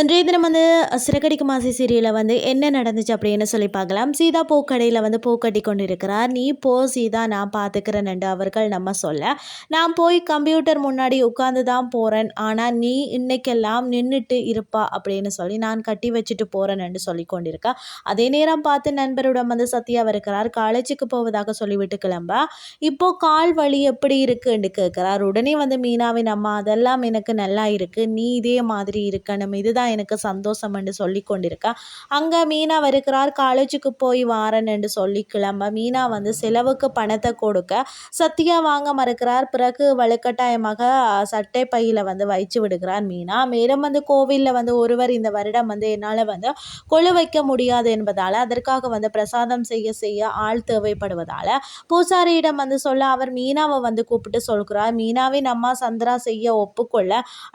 இன்றைய தினம் வந்து சிறகடிக்கு மாசி சீரியலில் வந்து என்ன நடந்துச்சு அப்படின்னு சொல்லி பார்க்கலாம். சீதா பூக்கடையில் வந்து பூ கட்டி கொண்டு இருக்கிறார் நீ போ சீதா நான் பார்த்துக்கிறேன் அவர்கள் நம்ம சொல்ல நான் போய் கம்ப்யூட்டர் முன்னாடி உட்காந்து தான் போகிறேன் ஆனால் நீ இன்னைக்கெல்லாம் நின்றுட்டு இருப்பா அப்படின்னு சொல்லி நான் கட்டி வச்சுட்டு போகிறேன்னு சொல்லி கொண்டிருக்கா. அதே நேரம் பார்த்து நண்பரிடம் வந்து சத்யா இருக்கிறார் காலேஜுக்கு போவதாக சொல்லிவிட்டு கிளம்ப. இப்போ கால் வலி எப்படி இருக்குன்னு கேட்குறார். உடனே வந்து மீனாவின் அம்மா அதெல்லாம் எனக்கு நல்லா இருக்குது நீ இதே மாதிரி இருக்கணும். இதுதான் தான் எனக்கு சந்தோஷம் என்று சொல்லி கொண்டிருக்கா. அங்கே மீனா வருகிறார் காலேஜுக்கு போய் வாரன் என்று சொல்லி கிளம்ப. மீனா வந்து செலவுக்கு பணத்தை கொடுக்க சத்யா வாங்க மறுக்கிறார். பிறகு வலுக்கட்டாயமாக சட்டை பையில் வந்து வைச்சு விடுகிறார் மீனா. மேலும் வந்து கோவிலில் வந்து ஒருவர் இந்த வருடம் வந்து என்னால் வந்து கொழு வைக்க முடியாது என்பதால் அதற்காக வந்து பிரசாதம் செய்ய செய்ய ஆள் தேவைப்படுவதால் பூசாரியிடம் வந்து சொல்ல அவர் மீனாவை வந்து கூப்பிட்டு சொல்கிறார். மீனாவின் அம்மா சந்திரா செய்ய ஒப்புக்கொள்ள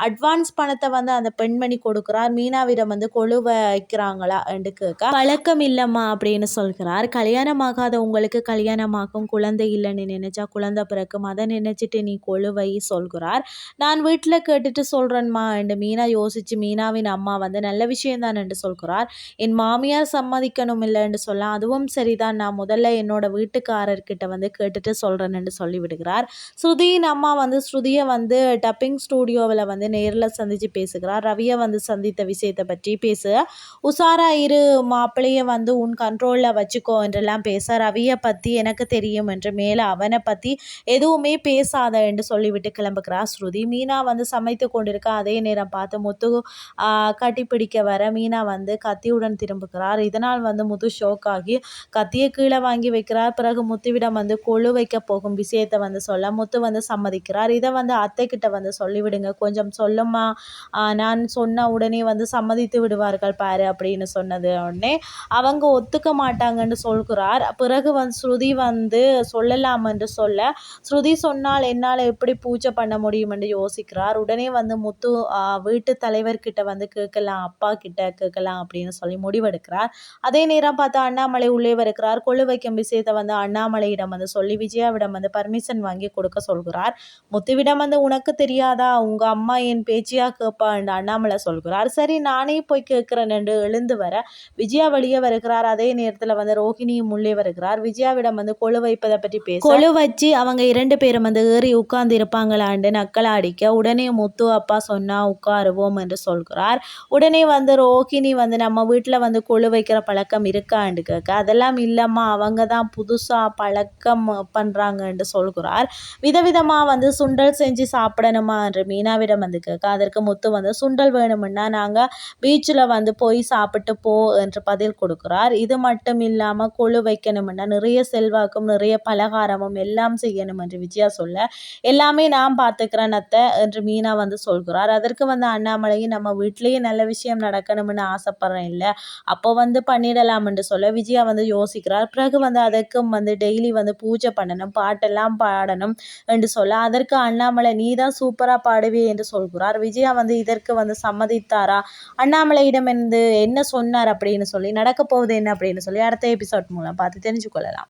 அட்வான்ஸ் பணத்தை வந்து அந்த பெண்மணி கொடுக்குறார். மீனாவிடம் வந்து கொழு வைக்கிறாங்களா? என்று கேட்க பழக்கம் இல்லைம்மா அப்படின்னு சொல்கிறார். கல்யாணமாகாத உங்களுக்கு கல்யாணமாகும். குழந்தை இல்லைன்னு நினைச்சா குழந்தை பிறக்கும். அதை நினைச்சிட்டு நீ கொழுவை சொல்கிறார். நான் வீட்டில் கேட்டுட்டு சொல்கிறேன்மா என்று மீனா யோசிச்சு மீனாவின் அம்மா வந்து நல்ல விஷயம்தான் என்று சொல்கிறார். என் மாமியார் சம்மதிக்கணும் இல்லை என்று சொல்ல அதுவும் சரிதான். நான் முதல்ல என்னோட வீட்டுக்காரர்கிட்ட வந்து கேட்டுட்டு சொல்கிறேன் என்று சொல்லிவிடுகிறார் ஸ்ருதியின் அம்மா வந்து ஸ்ருதியை வந்து டப்பிங் ஸ்டூடியோவில் வந்து நேரில் சந்தித்து பேசுகிறார். ரவியை வந்து சந்தி சந்தித்த விஷயத்தை பற்றி பேச. உஷாரா இரு மாப்பிள்ளைய வந்து உன் கண்ட்ரோலில் வச்சுக்கோ என்றெல்லாம் பேச ரவியை பற்றி எனக்கு தெரியும் என்று மேலே அவனை பற்றி எதுவுமே பேசாத என்று சொல்லிவிட்டு கிளம்புகிறார் ஸ்ருதி. மீனா வந்து சமைத்து கொண்டிருக்க அதே நேரம் பார்த்து முத்து கட்டிப்பிடிக்க வர மீனா வந்து கத்தியுடன் திரும்புகிறார். இதனால் வந்து முத்து ஷோக் ஆகி கத்தியை கீழே வாங்கி வைக்கிறார். பிறகு முத்துவிடம் வந்து கொழு வைக்க போகும் விஷயத்தை வந்து சொல்ல முத்து வந்து சம்மதிக்கிறார். இதை வந்து அத்தை கிட்ட வந்து சொல்லிவிடுங்க. கொஞ்சம் சொல்லுமா நான் சொன்ன உடனே உடனே வந்து சம்மதித்து விடுவார்கள் பாரு அப்படின்னு சொன்னது உடனே அவங்க ஒத்துக்க மாட்டாங்கன்னு சொல்கிறார். பிறகு வந்து ஸ்ருதி வந்து சொல்லலாம் என்று சொல்ல ஸ்ருதி சொன்னால் என்னால் எப்படி பூஜை பண்ண முடியும் என்று யோசிக்கிறார். உடனே வந்து முத்து வீட்டு தலைவர்கிட்ட வந்து கேட்கலாம் அப்பா கிட்ட கேட்கலாம் அப்படின்னு சொல்லி முடிவெடுக்கிறார். அதே நேரம் பார்த்தா அண்ணாமலை உள்ளே வருகிறார். கொள்ளு வைக்கும் விஷயத்தை வந்து அண்ணாமலையிடம் வந்து சொல்லி விஜயாவிடம் வந்து பர்மிஷன் வாங்கி கொடுக்க சொல்கிறார். முத்துவிடம் வந்து உனக்கு தெரியாதா? உங்க அம்மா என் பேச்சியா கேட்பா என்று அண்ணாமலை சொல்கிறார். வருகிறார் சரி நானே போய் கேட்குறேன் என்று எழுந்து வர விஜயா வெளியே வருகிறார். அதே நேரத்தில் வந்து ரோஹிணியும் உள்ளே வருகிறார். விஜயாவிடம் வந்து கொழு வைப்பதை பற்றி பேச கொழு வச்சு அவங்க இரண்டு பேரும் வந்து ஏறி உட்கார்ந்து இருப்பாங்களாண்டு நக்கலாடிக்க உடனே முத்து அப்பா சொன்னா உட்காருவோம் என்று சொல்கிறார். உடனே வந்து ரோஹிணி வந்து நம்ம வீட்டில் வந்து கொழு வைக்கிற பழக்கம் இருக்கான்னு கேட்க அதெல்லாம் இல்லைம்மா அவங்க தான் புதுசாக பழக்கம் பண்ணுறாங்க என்று சொல்கிறார். விதவிதமாக வந்து சுண்டல் செஞ்சு சாப்பிடணுமா என்று மீனாவிடம் வந்து கேட்க அதற்கு முத்து வந்து சுண்டல் வேணும்னா நாங்கள் பீச்சில் வந்து போய் சாப்பிட்டு போ என்று பதில் கொடுக்குறார். இது மட்டும் இல்லாமல் கொழு வைக்கணும்னா நிறைய செல்வாக்கும் நிறைய பலகாரமும் எல்லாம் செய்யணும் என்று விஜயா சொல்ல எல்லாமே நான் பார்த்துக்கிறேன் அத்தை என்று மீனா வந்து சொல்கிறார். அதற்கு வந்து அண்ணாமலையும் நம்ம வீட்லேயே நல்ல விஷயம் நடக்கணும்னு ஆசைப்படுறேன் இல்லை அப்போ வந்து பண்ணிடலாம் என்று சொல்ல விஜயா வந்து யோசிக்கிறார். பிறகு வந்து அதற்கும் வந்து டெய்லி வந்து பூஜை பண்ணணும் பாட்டெல்லாம் பாடணும் என்று சொல்ல அதற்கு அண்ணாமலை நீ தான் சூப்பராக பாடுவே என்று சொல்கிறார். விஜயா வந்து இதற்கு வந்து சம்மதித்தார். சொன்னாரா அண்ணாமலையிடம் இருந்து என்ன சொன்னார் அப்படின்னு சொல்லி நடக்க போகுது என்ன அப்படின்னு சொல்லி அடுத்த எபிசோட் மூலம் பார்த்து தெரிஞ்சுக்கொள்ளலாம்.